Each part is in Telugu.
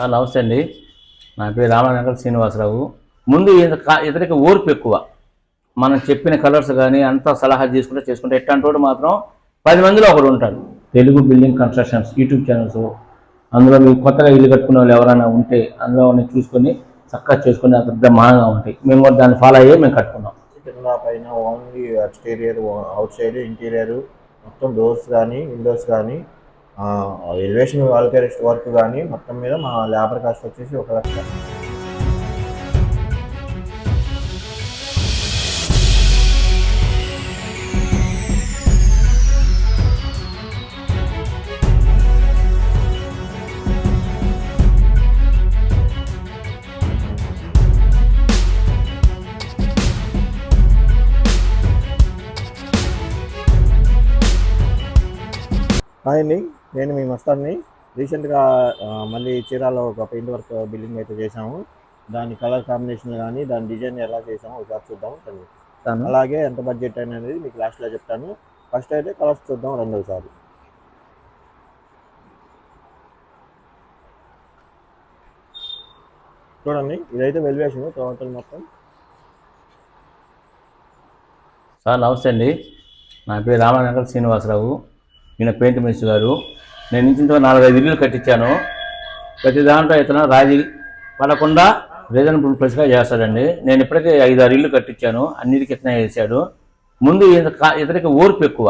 నమస్తే అండి. నా పేరు రామనగర్ శ్రీనివాసరావు. ముందు ఇతనికి ఓర్పు ఎక్కువ. మనం చెప్పిన కలర్స్ కానీ అంతా సలహా తీసుకుంటే చేసుకుంటే ఎట్లాంటి మాత్రం పది మందిలో ఒకడు ఉంటాడు. Telugu building constructions YouTube channels. అందులో మీరు కొత్తగా ఇల్లు కట్టుకునే వాళ్ళు ఎవరైనా ఉంటే అందులో చూసుకొని చక్కగా చేసుకుని అంత బ్రహ్మాండంగా ఉంటాయి. మేము కూడా దాన్ని ఫాలో అయ్యే మేము కట్టుకున్నాం. కింద పైన only exterior outside interior మొత్తం డోర్స్ కానీ విండోస్ కానీ ఎలివేషన్ వాల్కరిస్ట్ వర్క్ కానీ మొత్తం మీద మా లేబర్ కాస్ట్ వచ్చేసి ఒక లక్ష. హాయ్ అండి నేను మీ మస్తాన్ని రీసెంట్గా మళ్ళీ చీరాలో ఒక పెయింట్ వర్క్ బిల్డింగ్ అయితే చేసాము దాని కలర్ కాంబినేషన్ కానీ దాని డిజైన్ ఎలా చేసామో ఒకసారి చూద్దాం రండి. అలాగే ఎంత బడ్జెట్ అనేది మీకు లాస్ట్లో చెప్తాను. ఫస్ట్ అయితే కలర్స్ చూద్దాం రెండోసారి చూడండి ఇదైతే వెల్వేషన్ టోటల్ మొత్తం. సార్ నమస్తే అండి. నా పేరు రామనగర్ శ్రీనివాసరావు. ఈయన పెయింట్ మినిస్టర్ గారు. నేను ఇంచుతో నాలుగైదు ఇల్లు కట్టించాను. ప్రతి దాంట్లో ఇతను రాజీ పడకుండా రీజనబుల్ ప్లేస్గా చేస్తాడండి. నేను ఇప్పటికే ఐదు ఆరు ఇల్లు కట్టించాను. అన్నిటికీ ఇతనే చేశాడు. ముందు ఇతనికి ఓర్పు ఎక్కువ.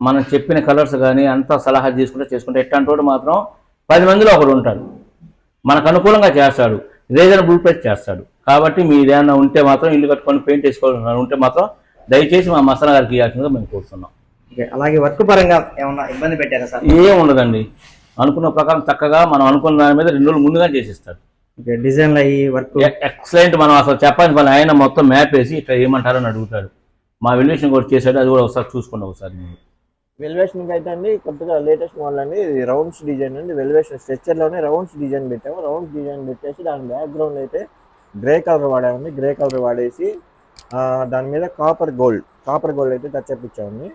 మనం చెప్పిన కలర్స్ కానీ అంతా సలహా తీసుకుంటే చేసుకుంటే ఎట్లాంటి వాడు మాత్రం పది మందిలో ఒకడు ఉంటాడు. మనకు అనుకూలంగా చేస్తాడు. రీజనబుల్ ప్లేస్ చేస్తాడు. కాబట్టి మీ ఏదైనా ఉంటే మాత్రం ఇల్లు కట్టుకొని పెయింట్ వేసుకోవాలని ఉంటే మాత్రం దయచేసి మా మసాలా గారికి ఇవ్వాల్సిందిగా మేము కోరుతున్నాం. అలాగే వర్క్ పరంగా ఏమన్నా ఇబ్బంది పెట్టారా సార్? ఏం ఉండదండి అనుకున్న ప్రకారం చక్కగా మనం అనుకున్న దాని మీద రెండు రోజులు ముందుగా చేసిస్తాడు డిజైన్లు అయ్యి వర్క్? ఎక్సలెంట్ మనం అసలు చెప్పాలి పని ఆయన మొత్తం మ్యాప్ వేసి ఇట్లా ఏమంటారని అడుగుతాడు. మా వెల్యుయేషన్ కూడా చేశాడు అది కూడా ఒకసారి చూసుకోండి ఒకసారి మీరు వెల్వేషన్ అయితే అండి కొత్తగా లేటెస్ట్ మోడల్ అండి ఇది రౌండ్స్ డిజైన్ అండి. వెల్వేషన్ స్ట్రెచ్చర్లోనే రౌండ్స్ డిజైన్ పెట్టాము. రౌండ్స్ డిజైన్ పెట్టేసి దాని బ్యాక్గ్రౌండ్ అయితే గ్రే కలర్ వాడామండి. గ్రే కలర్ వాడేసి ఆ, దాని మీద కాపర్ గోల్డ్ కాపర్ గోల్డ్ అయితే టచ్ అప్ ఇచ్చామండి.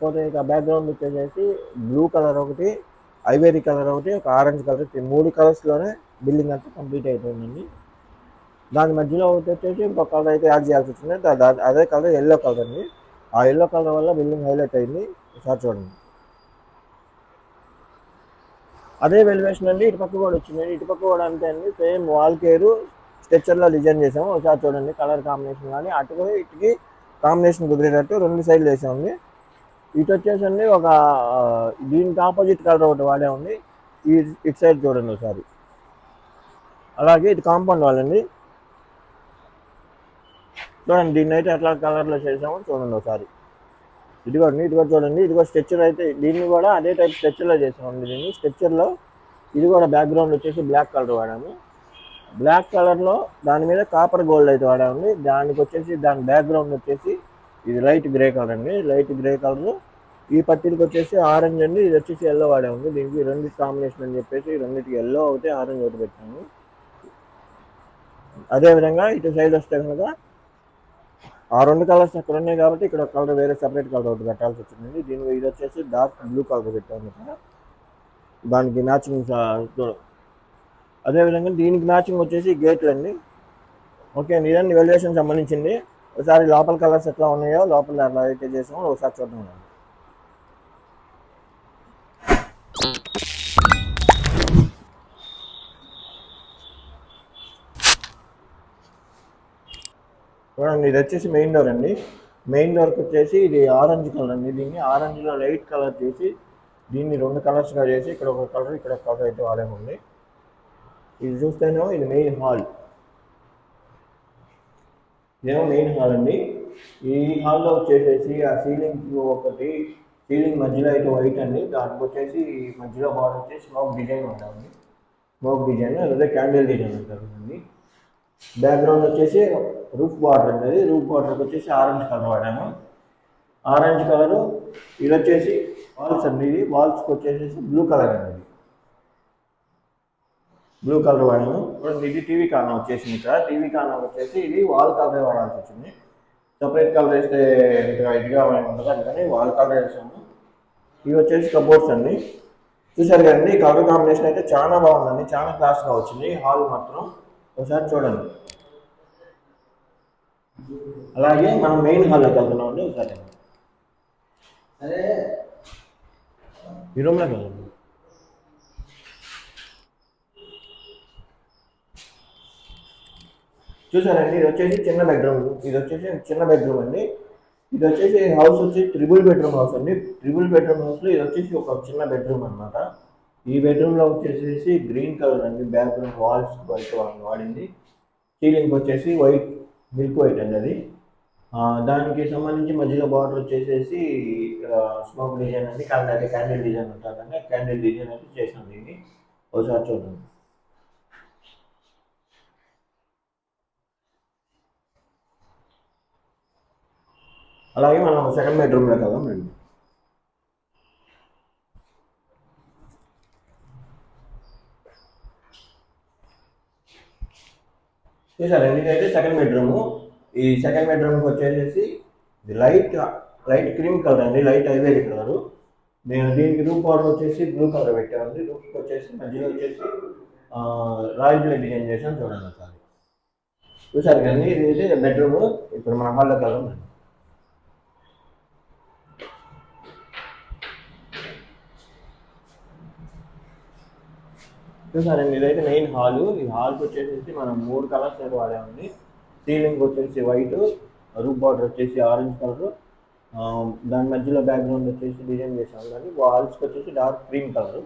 పోతే ఇక బ్యాక్గ్రౌండ్ వచ్చేసేసి బ్లూ కలర్ ఒకటి ఐవేరీ కలర్ ఒకటి ఒక ఆరెంజ్ కలర్ మూడు కలర్స్లోనే బిల్డింగ్ అంతా కంప్లీట్ అయిపోయిందండి. దాని మధ్యలో ఒకటి వచ్చేసి ఇంకొక కలర్ అయితే యాడ్ చేయాల్సి వచ్చింది. అదే కలర్ ఎల్లో కలర్ అండి. ఆ ఎల్లో కలర్ వల్ల బిల్డింగ్ హైలైట్ అయింది. ఒకసారి చూడండి. అదే వెలివేషన్ అండి. ఇటు పక్క కూడా వచ్చింది ఇటు పక్క కూడా అంతే అండి. సేమ్ వాల్ కేరు స్ట్రక్చర్లో డిజైన్ చేసాము. ఒకసారి చూడండి. కలర్ కాంబినేషన్ కానీ అటుకు ఇటుకి కాంబినేషన్ కుదిరేటట్టు రెండు సైడ్లు వేసామండి. ఇటు వచ్చేసండి ఒక దీనికి ఆపోజిట్ కలర్ ఒకటి వాడామండి ఈ ఇటు సైడ్ చూడండి ఒకసారి. అలాగే ఇది కాంపౌండ్ వాళ్ళండి. చూడండి దీన్ని అయితే ఎట్లా కలర్లో చేసామో చూడండి ఒకసారి. ఇదిగో ఇది కూడా చూడండి ఇదిగో స్ట్రెచ్చర్ అయితే దీన్ని కూడా అదే టైప్ స్ట్రెచ్చర్లో చేసామండి దీన్ని. స్ట్రెచ్చర్లో ఇది కూడా బ్యాక్గ్రౌండ్ వచ్చేసి బ్లాక్ కలర్ వాడాము. బ్లాక్ కలర్లో దాని మీద కాపర్ గోల్డ్ అయితే వాడామండి దానికి వచ్చేసి దాని బ్యాక్గ్రౌండ్ వచ్చేసి ఇది లైట్ గ్రే కలర్ అండి. లైట్ గ్రే కలర్ ఈ పత్తికి వచ్చేసి ఆరెంజ్ అండి. ఇది వచ్చేసి ఎల్లో వాడాము దీనికి రెండింటి కాంబినేషన్ అని చెప్పేసి రెండింటికి ఎల్లో ఒకటి ఆరెంజ్ ఒకటి పెట్టాము. అదేవిధంగా ఇటు సైడ్ వస్తే కనుక ఆ రెండు కలర్స్ అక్కడ ఉన్నాయి కాబట్టి ఇక్కడ ఒక కలర్ వేరే సెపరేట్ కలర్ ఒకటి పెట్టాల్సి వచ్చింది దీని ఇది వచ్చేసి డార్క్ బ్లూ కలర్ పెట్టాము దానికి మ్యాచింగ్ అదేవిధంగా దీనికి మ్యాచింగ్ వచ్చేసి గేట్లు అండి. ఓకే అండి. ఇదండి వెల్యుయేషన్ సంబంధించింది. ఒకసారి లోపల కలర్స్ ఎట్లా ఉన్నాయో లోపల ఎలా అయితే చేసామో. ఒకసారి చూద్దాం చూడండి ఇది వచ్చేసి మెయిన్ డోర్ అండి. మెయిన్ డోర్కి వచ్చేసి ఇది ఆరెంజ్ కలర్ అండి. దీన్ని ఆరెంజ్లో లైట్ కలర్ చేసి దీన్ని రెండు కలర్స్గా చేసి ఇక్కడ ఒక కలర్ ఇక్కడ ఒక కలర్ అయితే వాడామండి. ఇది చూస్తేనేమో ఇది మెయిన్ హాల్ ఇదేమో మెయిన్ హాల్ అండి. ఈ హాల్లో వచ్చేసేసి ఆ సీలింగ్ ఒకటి సీలింగ్ మధ్యలో అయితే వైట్ అండి. దానికి వచ్చేసి మధ్యలో బార్డర్ వచ్చేసి స్మోక్ డిజైన్ ఉంటుంది స్మోక్ డిజైన్ లేదా క్యాండిల్ డిజైన్ అంటారు అండి బ్యాక్గ్రౌండ్ వచ్చేసి రూఫ్ బార్డర్ అండి రూఫ్ బార్డర్కి వచ్చేసి ఆరెంజ్ కలర్ వాడాము. ఆరెంజ్ కలరు ఇది వచ్చేసి వాల్స్ అండి. ఇది వాల్స్కి వచ్చేసి బ్లూ కలర్ అండి. బ్లూ కలర్ వాడాము ఇప్పుడు ఇది టీవీ కార్నర్ వచ్చేసింది ఇక్కడ. టీవీ కార్నర్ వచ్చేసి ఇది వాల్ కలర్ వాడాల్సి వచ్చింది. సపరేట్ కలర్ వేస్తే ఇదిగా ఇదిగా ఉండదు అందుకని వాల్ కలర్ వేసాము. ఇవి వచ్చేసి కబోర్డ్స్ అండి. చూసారు కదండి కలర్ కాంబినేషన్ అయితే చాలా బాగుందండి. చాలా క్లాస్గా వచ్చింది. హాల్ మాత్రం ఒకసారి చూడండి. అలాగే మనం మెయిన్ హాల్లోకి వెళ్తున్నాం అండి ఒకసారి ఈ రూమ్లోకి వెళ్దాం. చూసారండి ఇది వచ్చేసి చిన్న బెడ్రూమ్ ఇది వచ్చేసి చిన్న బెడ్రూమ్ అండి. ఇది వచ్చేసి హౌస్ వచ్చి ట్రిపుల్ బెడ్రూమ్ హౌస్ అండి. ట్రిపుల్ బెడ్రూమ్ హౌస్లో ఇది వచ్చేసి ఒక చిన్న బెడ్రూమ్ అన్నమాట. ఈ బెడ్రూమ్లో వచ్చేసి గ్రీన్ కలర్ అండి. బ్యాక్గ్రౌండ్ వాల్స్ వైట్ వాడింది. సీలింగ్ వచ్చేసి వైట్ మిల్క్ వైట్ అండి అది. దానికి సంబంధించి మధ్యలో బార్డర్ వచ్చేసేసి స్మోక్ డిజైన్ అండి. కానీ అది క్యాండిల్ డిజైన్ ఉంటుందండి క్యాండిల్ డిజైన్ అయితే చేసాను దీన్ని. ఒకసారి చూడండి. అలాగే మనం సెకండ్ బెడ్రూమ్లోకి వెళ్దాం రండి. చూసారండి ఇదైతే సెకండ్ బెడ్రూమ్ ఈ సెకండ్ బెడ్రూమ్కి వచ్చేసేసి లైట్ లైట్ క్రీమ్ కలర్ అండి లైట్ ఐవేరీ కలరు నేను దీనికి రూమ్ పౌడర్ వచ్చేసి బ్లూ కలర్ పెట్టామండి రూమ్కి వచ్చేసి మధ్యలో వచ్చేసి రాయల్ బ్లూ డిజైన్ చేసాం చూడండి ఒకసారి. చూసారు కానీ ఇది అయితే బెడ్రూమ్ ఇప్పుడు మన హాల్లో కలర్ రండి. చూసారండి ఇదైతే మెయిన్ హాల్ ఈ హాల్కి వచ్చేసి మనం మూడు కలర్స్ అయితే వాడామండి. సీలింగ్ వచ్చేసి వైట్ రూప్ బార్డర్ వచ్చేసి ఆరెంజ్ కలర్ దాని మధ్యలో బ్యాక్గ్రౌండ్ వచ్చేసి డిజైన్ చేసాం కానీ వాల్స్కి వచ్చేసి డార్క్ గ్రీన్ కలర్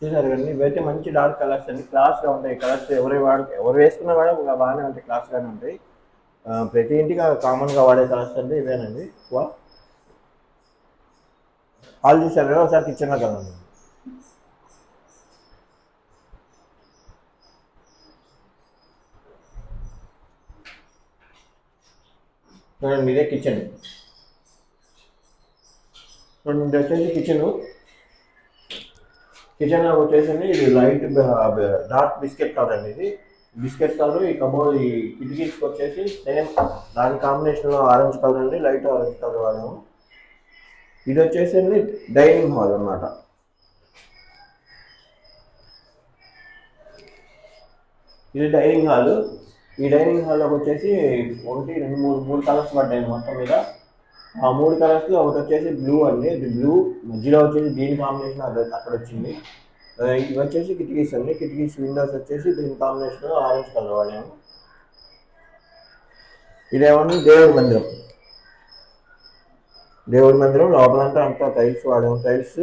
చూసారు కదండి ఇవైతే మంచి డార్క్ కలర్స్ అండి. క్లాస్గా ఉంటాయి కలర్స్ ఎవరు వాడు ఎవరు వేసుకున్నా కూడా బాగానే ఉంటాయి క్లాస్గానే ఉంటాయి. ప్రతి ఇంటికి కామన్గా వాడే కలర్స్ అంటే ఇవేనండి. వా హాల్ చూసారు కదా ఒకసారి కిచెన్లో కదండి చూడండి ఇదే కిచెన్. చూడండి వచ్చేసి కిచెన్. కిచెన్ వచ్చేసి ఇది లైట్ డార్క్ బిస్కెట్ కలర్ అండి ఇది. బిస్కెట్ కలర్ ఈ కబోర్డ్ ఈ కిటికీస్కి వచ్చేసి సేమ్ దాని కాంబినేషన్లో ఆరెంజ్ కలర్ అండి లైట్ ఆరెంజ్ కలర్ వాడాము. ఇది వచ్చేసి డైనింగ్ హాల్ అన్నమాట. ఇది డైనింగ్ హాల్. ఈ డైనింగ్ హాల్లోకి వచ్చేసి ఒకటి రెండు మూడు మూడు కలర్స్ పడ్డాయి మొత్తం మీద. ఆ మూడు కలర్స్లో ఒకటి వచ్చేసి బ్లూ అండి. ఇది బ్లూ. మధ్యలో వచ్చేసి దీని కాంబినేషన్ అది అక్కడ వచ్చింది. ఇది ఇవి వచ్చేసి కిటికీస్ అండి. కిటికీస్ విండోస్ వచ్చేసి దీని కాంబినేషన్ ఆరెంజ్ కలర్ వాడాము ఇదేమన్నా దేవుడి మందిరం. దేవుడి మందిరం లోపలంతా అంతా టైల్స్ వాడాము. టైల్స్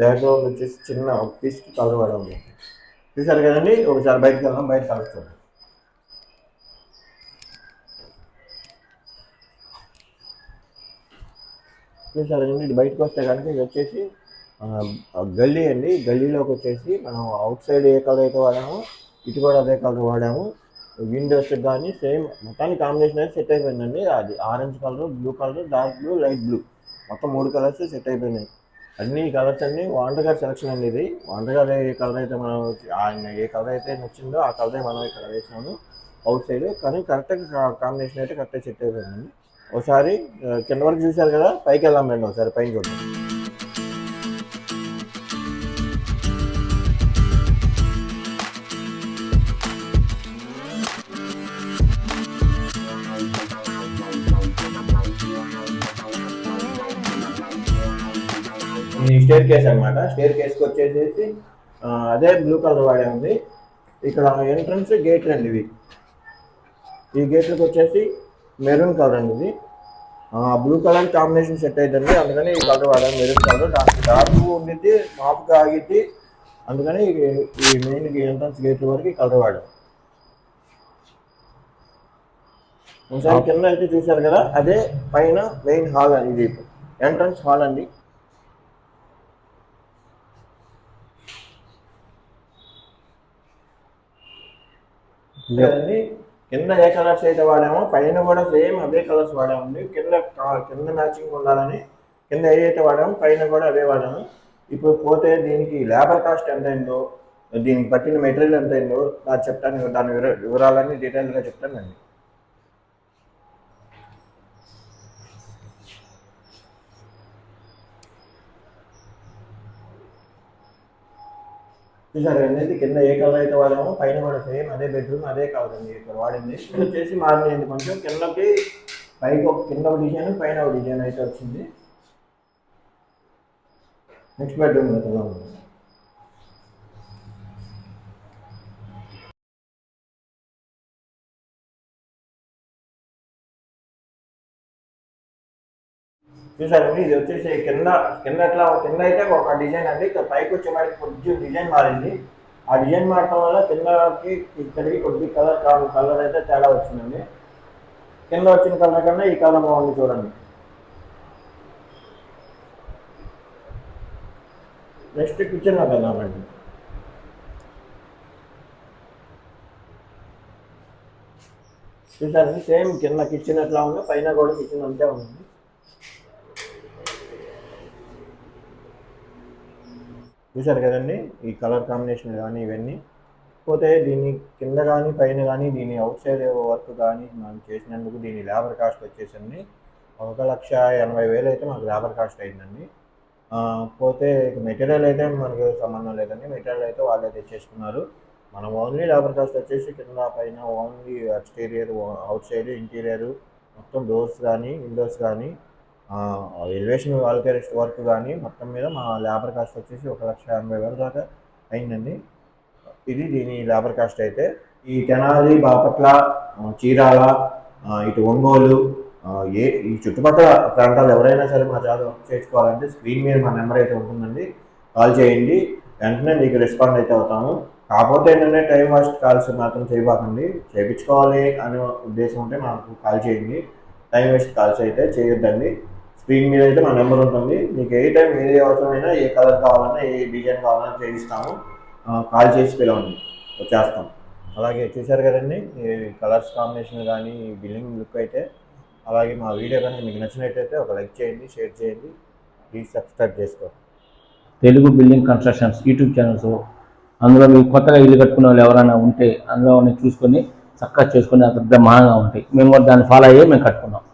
బ్యాక్గ్రౌండ్ వచ్చేసి చిన్న పీస్ కలర్ వాడాము. చూసారు కదండి? ఒకసారి బయటకు వెళ్దాం బయట కలుస్తాం చూసారు కదండి? ఇది బయటకు వస్తే కనుక ఇది వచ్చేసి గల్లీ అండి. గల్లీలోకి వచ్చేసి మనం అవుట్ సైడ్ ఏ కలర్ అయితే వాడామో ఇటు కూడా అదే కలర్ వాడాము. విండోస్ కానీ సేమ్ మొత్తానికి కాంబినేషన్ అయితే సెట్ అయిపోయిందండి. అది orange colour blue colour dark blue light blue మొత్తం మూడు కలర్స్ సెట్ అయిపోయినాయి. అన్ని కలర్స్ అన్ని వాండర్ గారి సెలక్షన్ అండి ఇది. వాండర్ గారు ఏ కలర్ అయితే మనం ఆయన ఏ కలర్ అయితే నచ్చిందో ఆ కలరే మనం ఇక్కడ వేసాము అవుట్ సైడ్ కానీ కరెక్ట్గా కాంబినేషన్ అయితే కరెక్ట్గా సెట్ అయిపోయిందండి. ఒకసారి కింద వరకు చూశారు కదా పైకి వెళ్దాం రండి ఒకసారి పైన చూడండి ఇది స్టేర్ కేస్ అనమాట స్టేర్ కేస్కి వచ్చేసేసి అదే బ్లూ కలర్ వాడే ఉంది. ఇక్కడ ఎంట్రన్స్ గేట్లు అండి ఇవి. ఈ గేట్లకు వచ్చేసి మెరూన్ కలర్ అండి ఇది. బ్లూ కలర్ కాంబినేషన్ సెట్ అవుతుంది అందుకని ఈ కలర్ వాడాను మెరూన్ కలర్ దానికి డార్క్ ఉండిద్ది మాపుగా ఆగిద్ది. అందుకని ఈ- ఈ మెయిన్ ఎంట్రన్స్ గేట్ వరకు ఈ కలర్ వాడాం. ఒకసారి కింద అయితే చూశారు కదా అదే పైన మెయిన్ హాల్ అండి ఇది. ఎంట్రన్స్ హాల్ అండి. కింద ఏ కలర్స్ అయితే వాడామో పైన కూడా సేమ్ అవే కలర్స్ వాడామండి. కింద కింద మ్యాచింగ్ ఉండాలని కింద ఏ అయితే వాడామో పైన కూడా అవే వాడాము. ఇప్పుడు పోతే దీనికి లేబర్ కాస్ట్ ఎంత అయిందో దీనికి పట్టిన మెటీరియల్ ఎంత అయిందో నాకు చెప్తాను దాని వివర- వివరాలన్నీ డీటెయిల్గా చెప్తానండి. చూసారు అనేది కింద ఏ కలర్ అయితే వాడేమో పైన కూడా సేమ్ అదే బెడ్రూమ్ అదే కలర్ అండి ఇక్కడ వాడింది. ఇక్కడ వచ్చేసి మారింది కొంచెం. కిందకి పైకి ఒక కింద ఒక డిజైన్ పైన ఒక డిజైన్ అయితే వచ్చింది. నెక్స్ట్ బెడ్రూమ్ కదా చూసారండి ఇది వచ్చేసి కింద కింద ఎట్లా కింద అయితే ఒక డిజైన్ అండి. ఇక్కడ పైకి వచ్చే వాడికి కొద్దిగా డిజైన్ మారింది. ఆ డిజైన్ మారటం వల్ల కిందకి ఇక్కడికి కొద్ది కలర్ కలర్ అయితే తేడా వచ్చిందండి. కింద వచ్చిన కలర్ కన్నా ఈ కలర్ బాగుంది చూడండి. నెక్స్ట్ కిచెన్ వెళ్దామండి చూసారండి సేమ్ కింద కిచెన్ ఎట్లా ఉందో పైన కూడా కిచెన్ అంతే ఉంది. చూశారు కదండి? ఈ కలర్ కాంబినేషన్ కానీ ఇవన్నీ. పోతే దీని కింద కానీ పైన కానీ దీని అవుట్ సైడ్ వర్క్ కానీ మనం చేసినందుకు దీని లేబర్ కాస్ట్ వచ్చేసండి ఒక లక్ష ఎనభై వేలు అయితే మనకు లేబర్ కాస్ట్ అయిందండి. పోతే మెటీరియల్ అయితే మనకు సంబంధం లేదండి. మెటీరియల్ అయితే వాళ్ళే తెచ్చేసుకున్నారు. మనం ఓన్లీ లేబర్ కాస్ట్ వచ్చేసి కింద పైన only exterior outside interior మొత్తం డోర్స్ కానీ విండోస్ కానీ ఎలివేషన్ వాల్కేరెస్ట్ వర్క్ కానీ మొత్తం మీద మా లేబర్ కాస్ట్ వచ్చేసి ఒక లక్ష ఎనభై వేల దాకా అయిందండి. ఇది దీని లేబర్ కాస్ట్ అయితే ఈ తెనాలి బాపట్ల చీరాల ఇటు ఒంగోలు ఏ ఈ చుట్టుపక్కల ప్రాంతాలు ఎవరైనా సరే మా జాబ్ వర్క్ చేసుకోవాలంటే స్క్రీన్ మీద మా నెంబర్ అయితే ఉంటుందండి. కాల్ చేయండి వెంటనే మీకు రెస్పాండ్ అయితే అవుతాము. కాకపోతే ఏంటంటే టైం వేస్ట్ కాల్స్ మాత్రం చేయబాకండి. చేయించుకోవాలి అనే ఉద్దేశం ఉంటే మాకు కాల్ చేయండి. టైం వేస్ట్ కాల్స్ అయితే చేయొద్దండి. స్క్రీన్ మీద అయితే మా నెంబర్ ఉంటుంది. మీకు ఏ టైం ఏది అవసరమైనా ఏ కలర్ కావాలన్నా ఏ డిజైన్ కావాలన్నా చేయిస్తాము. కాల్ చేసి పిలవండి. వచ్చేస్తాం. అలాగే చూశారు కదండి కలర్స్ కాంబినేషన్ కానీ బిల్డింగ్ లుక్ అయితే. అలాగే మా వీడియో కనుక మీకు నచ్చినట్టయితే ఒక లైక్ చేయండి షేర్ చేయండి. ప్లీజ్ సబ్స్క్రైబ్ చేసుకోండి. Telugu building constructions YouTube channels అందులో మీకు కొత్తగా ఇల్లు కట్టుకునే వాళ్ళు ఎవరైనా ఉంటే అందులో చూసుకొని చక్కగా చేసుకుని అంత బ్రహ్మాండంగా ఉంటాయి. మేము కూడా దాన్ని ఫాలో అయ్యి మేము కట్టుకున్నాం.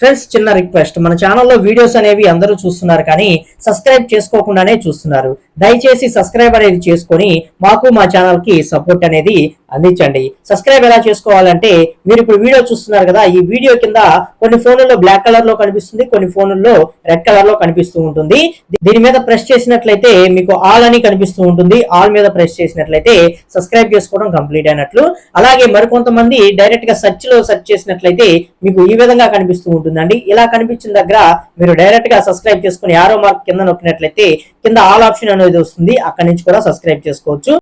ఫ్రెండ్స్ చిన్న రిక్వెస్ట్. మన ఛానల్లో వీడియోస్ అనేవి అందరూ చూస్తున్నారు కానీ సబ్స్క్రైబ్ చేసుకోకుండానే చూస్తున్నారు. దయచేసి సబ్స్క్రైబ్ అనేది చేసుకొని మాకు మా ఛానల్కి సపోర్ట్ అనేది అందించండి. సబ్స్క్రైబ్ ఎలా చేసుకోవాలంటే మీరు ఇప్పుడు వీడియో చూస్తున్నారు కదా ఈ వీడియో కింద కొన్ని ఫోన్లలో బ్లాక్ కలర్లో కనిపిస్తుంది కొన్ని ఫోన్లలో రెడ్ కలర్లో కనిపిస్తూ ఉంటుంది. దీని మీద ప్రెస్ చేసినట్లయితే మీకు ఆల్ అని కనిపిస్తూ ఉంటుంది. ఆల్ మీద ప్రెస్ చేసినట్లయితే సబ్స్క్రైబ్ చేసుకోవడం కంప్లీట్ అయినట్లు. అలాగే మరికొంతమంది డైరెక్ట్గా సెర్చ్లో సెర్చ్ చేసినట్లయితే మీకు ఈ విధంగా కనిపిస్తూ ఉంటుందండి. ఇలా కనిపించిన దగ్గర మీరు డైరెక్ట్గా సబ్స్క్రైబ్ చేసుకుని యారో మార్క్ కింద నొక్కినట్లయితే కింద ఆల్ ఆప్షన్ అనేది వస్తుంది. అక్కడ నుంచి కూడా సబ్స్క్రైబ్ చేసుకోవచ్చు.